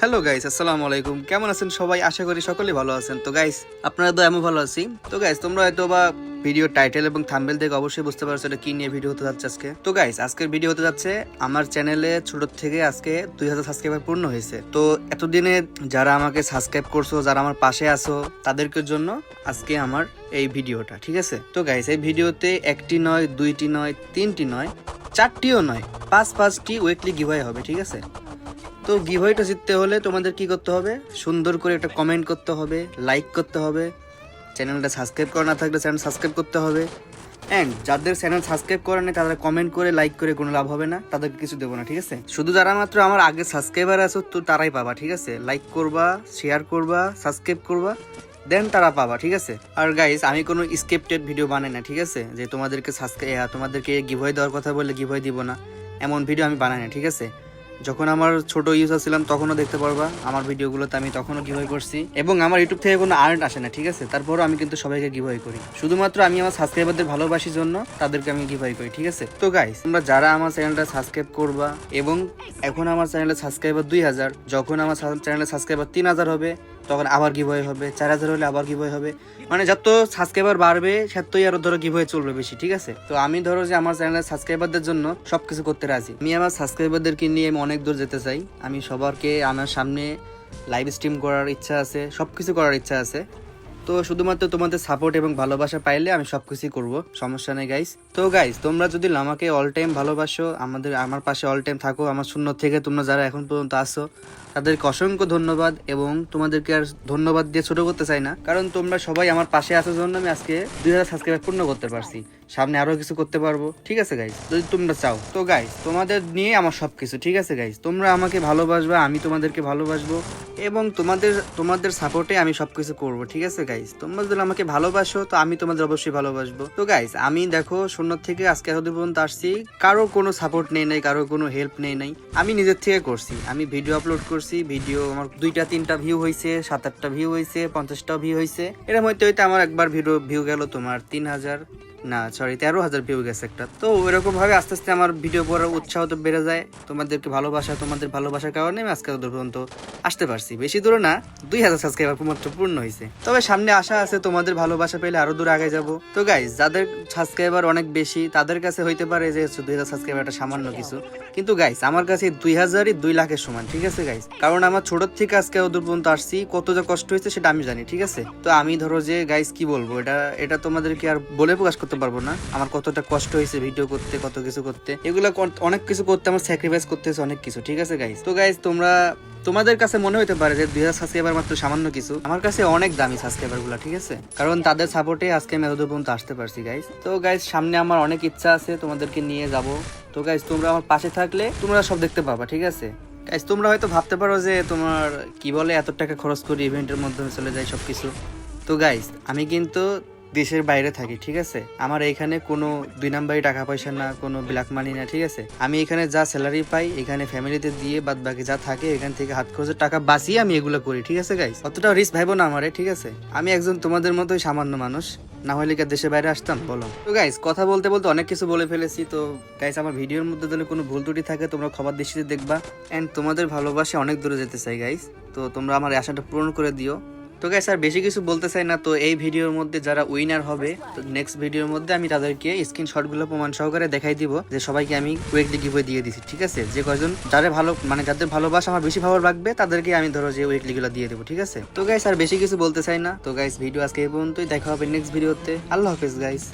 Hello guys আসসালামু আলাইকুম। কেমন আছেন সবাই? আশা করি সকলে ভালো আছেন। তো গাইস আপনারা তো আমি ভালো আছি। তো গাইস তোমরা হয়তো বা ভিডিও টাইটেল এবং থাম্বেল দেখে অবশ্যই বুঝতে পারছ এটা কি নিয়ে ভিডিও হতে যাচ্ছে আজকে। তো গাইস আজকের ভিডিও হতে যাচ্ছে আমার চ্যানেলে ছোট থেকে আজকে দুই হাজার সাবস্ক্রাইবার পূর্ণ হয়েছে। তো, এতদিনে যারা আমাকে সাবস্ক্রাইব করছ, যারা আমার পাশে আছো, তাদেরকে জন্য আজকে আমার এই ভিডিওটা ঠিক আছে? তো গাইস এই ভিডিওতে একটি নয়, দুইটি নয়, তিনটি নয়, চারটিও নয়, পাঁচ পাঁচটি উইকলি গিভওয়ে হবে, ঠিক আছে? তো গিভওয়েটা জিততে হলে তোমাদের কি করতে হবে? সুন্দর করে একটা কমেন্ট করতে হবে লাইক করতে হবে। চ্যানেলটা সাবস্ক্রাইব করা না থাকলে চ্যানেল সাবস্ক্রাইব করতে হবে। অ্যান্ড যাদের চ্যানেল সাবস্ক্রাইব করা নেই, তারা কমেন্ট করে লাইক করে কোনো লাভ হবে না। তাদেরকে কিছু দেবো না, ঠিক আছে? শুধু যারা মাত্র আমার আগে সাবস্ক্রাইবার আছো, তো তারাই পাবা, ঠিক আছে? লাইক করবা শেয়ার করবা সাবস্ক্রাইব করবা দেন তারা পাবা, ঠিক আছে? আর গাইস আমি কোনো স্ক্রিপ্টেড ভিডিও বানাই না, ঠিক আছে? যে তোমাদেরকে সাবস্ক্রাইব তোমাদেরকে গিভওয়ে দেওয়ার কথা বললে গিভওয়ে দিব না। এমন ভিডিও আমি বানাই না, ঠিক আছে? যখন আমার ছোট ইউজার ছিলাম, তখনও দেখতে পারবা আমার ভিডিওগুলোতে আমি তখনও গিভওয়ে করছি। এবং আমার ইউটিউব থেকে কোনো আর্ন আসে না, ঠিক আছে? তারপরও আমি কিন্তু সবাইকে গিভওয়ে করি। শুধুমাত্র আমি আমার সাবস্ক্রাইবারদের ভালোবাসির জন্য তাদেরকে আমি গিভওয়ে করি, ঠিক আছে? তো গাইস তোমরা যারা আমার চ্যানেলটা সাবস্ক্রাইব করবা এবং এখন আমার চ্যানেলে সাবস্ক্রাইবার দুই হাজার, যখন আমার চ্যানেলে সাবস্ক্রাইবার তিন হাজার হবে তখন আবার গিভওয়ে হবে, চার হাজার হলে আবার গিভওয়ে হবে। মানে যত সাবস্ক্রাইবার বাড়বে, সেতই আরও ধরো গিভওয়ে চলবে বেশি, ঠিক আছে? তো আমি ধরো যে আমার চ্যানেলের সাবস্ক্রাইবারদের জন্য সবকিছু করতে রাজি। আমি আমার সাবস্ক্রাইবারদেরকে নিয়ে আমি অনেক দূর যেতে চাই। আমি সবারকে, আমার সামনে লাইভ স্ট্রিম করার ইচ্ছা আছে সব কিছু করার ইচ্ছা আছে। তো শুধুমাত্র তোমাদের সাপোর্ট এবং ভালোবাসা পাইলে আমি সব কিছুই করব, সমস্যা নেই গাইস তো গাইস তোমরা যদি আমাকে অল টাইম ভালোবাসো, আমাদের, আমার পাশে অল টাইম থাকো, আমার শূন্য থেকে তোমরা যারা এখন পর্যন্ত আসো তাদেরকে অসংখ্য ধন্যবাদ এবং তোমাদেরকে আর ধন্যবাদ দিয়ে ছোট করতে চাই না। কারণ তোমরা সবাই আমার পাশে আসার জন্য আমি আজকে দুই হাজার সাবস্ক্রাইবার পূর্ণ করতে পারছি। সামনে আরও কিছু করতে পারব। ঠিক আছে গাইস যদি তোমরা চাও। তো গাইস তোমাদের নিয়ে আমার সব কিছু ঠিক আছে গাইস তোমরা আমাকে ভালোবাসবে, আমি তোমাদেরকে ভালোবাসবো এবং তোমাদের তোমাদের সাপোর্টে আমি সব কিছু করব। ঠিক আছে গাইস তোমরা যদি আমাকে ভালোবাসো, তো আমি তোমাদের অবশ্যই ভালোবাসবো। তো গাইস আমি দেখো শূন্য থেকে আজকে এতদূর পর্যন্ত আসছি। কারও কোনো সাপোর্ট নেই নাই, কারও কোনো হেল্প নেই নাই। আমি নিজের থেকে করছি। আমি ভিডিও আপলোড করছি। ভিডিও আমার দুইটা, তিনটা ভিউ হয়েছে সাত, আটটা ভিউ হয়েছে পঞ্চাশটা ভিউ হয়েছে এরকম হইতে হইতে আমার একবার ভিডিও ভিউ গেল তোমার তিন হাজার না সরি তেরো হাজার ভিউ গেছে একটা। তো ওইরকম ভাবে আস্তে আস্তে আমার ভিডিও করার উৎসাহ তো বেড়ে যায়। তোমাদেরকে ভালোবাসা, তোমাদের ভালোবাসার কারণে আমি আজকে পর্যন্ত আসতে পারছি। বেশি দূরে না, দুই হাজার সাবস্ক্রাইবার মাত্র পূর্ণ হয়েছে। তবে সামনে আশা আছে, তোমাদের ভালোবাসা পেলে আরও দূর আগে যাব। তো গাইজ যাদের সাবস্ক্রাইবার অনেক বেশি, তাদের কাছে হইতে পারে যে দুই হাজার সাবস্ক্রাইবারটা সামান্য কিছু। কিন্তু গাইস আমার কাছে দুই হাজারই দুই লাখের সমান, ঠিক আছে গাইস কারণ আমার ছোট থেকে আজকে দূর পর্যন্ত আসছি, কত যে কষ্ট হয়েছে সেটা আমি জানি, ঠিক আছে? তো আমি ধরো যে গাইস কি বলব? এটা এটা তোমাদেরকে আর বলে প্রকাশ পারব না। আমার কতটা কষ্ট হয়েছে ভিডিও করতে, কত কিছু করতে। এগুলো অনেক কিছু করতে, আমার স্যাক্রিফাইস করতে হয়েছে অনেক কিছু, ঠিক আছে গাইস তো গাইজ তোমরা, তোমাদের কাছে মনে হতে পারে যে দুই হাজার সাবস্ক্রাইবার মাত্র সামান্য কিছু। আমার কাছে অনেক দামি সাবস্ক্রাইবারগুলা, ঠিক আছে? কারণ তাদের সাপোর্টে আজকে আমি এতদূর পর্যন্ত আসতে পারছি গাইস তো গাইস সামনে আমার অনেক ইচ্ছা আছে, তোমাদেরকে নিয়ে যাব। তো গাইস তোমরা আমার পাশে থাকলে তোমরা সব দেখতে পাবা, ঠিক আছে? গাইস তোমরা হয়তো ভাবতে পারো যে তোমার, কি বলে, এত টাকা খরচ করি ইভেন্টের মাধ্যমে চলে যায় সবকিছু। তো গাইস আমি কিন্তু দেশের বাইরে থাকি, ঠিক আছে? আমার এখানে কোনো দুই নাম্বারই টাকা পয়সা না, কোনো ব্ল্যাক মানি না, ঠিক আছে? আমি এখানে যা স্যালারি পাই, এখানে ফ্যামিলিতে দিয়ে বাদ বাকি যা থাকে, এখান থেকে হাত খরচের টাকা বাঁচিয়ে আমি এগুলো করি, ঠিক আছে গাইস অতটা রিস্ক ভাইবো না আমারে, ঠিক আছে? আমি একজন তোমাদের মতোই সামান্য মানুষ, না হলে কি দেশের বাইরে আসতাম? বলো। তো গাইস কথা বলতে বলতে অনেক কিছু বলে ফেলেছি, তো গাইস আমার ভিডিওর মধ্যে যদি কোনো ভুল ত্রুটি থাকে, তোমরা খবর দৃষ্টিতে দেখবা। এন্ড তোমাদের ভালোবাসে অনেক দূরে যেতে চাই গাইস তো তোমরা আমার আশাটা পূরণ করে দিও। তো গাইস আর বেশি কিছু বলতে চাই না। তো এই ভিডিওর মধ্যে যারা উইনার হবে, তো নেক্সট ভিডিওর মধ্যে আমি তাদেরকে স্ক্রিনশটগুলো প্রমাণ সহকারে দেখাই দিব যে সবাইকে আমি উইকলি গিভওয়ে দিয়ে দিছি, ঠিক আছে? যে কয়জন যারা ভালো মানে যাদের ভালোবাসা আমার বেশি ভালো লাগবে তাদেরকে আমি ধরো যে উইকলি গুলো দিয়ে দেবো, ঠিক আছে? তো গাইস আর বেশি কিছু বলতে চাই না। তো গাইস ভিডিও আজকে এই পর্যন্তই। দেখা হবে নেক্সট ভিডিওতে আল্লাহ হাফেজ গাইস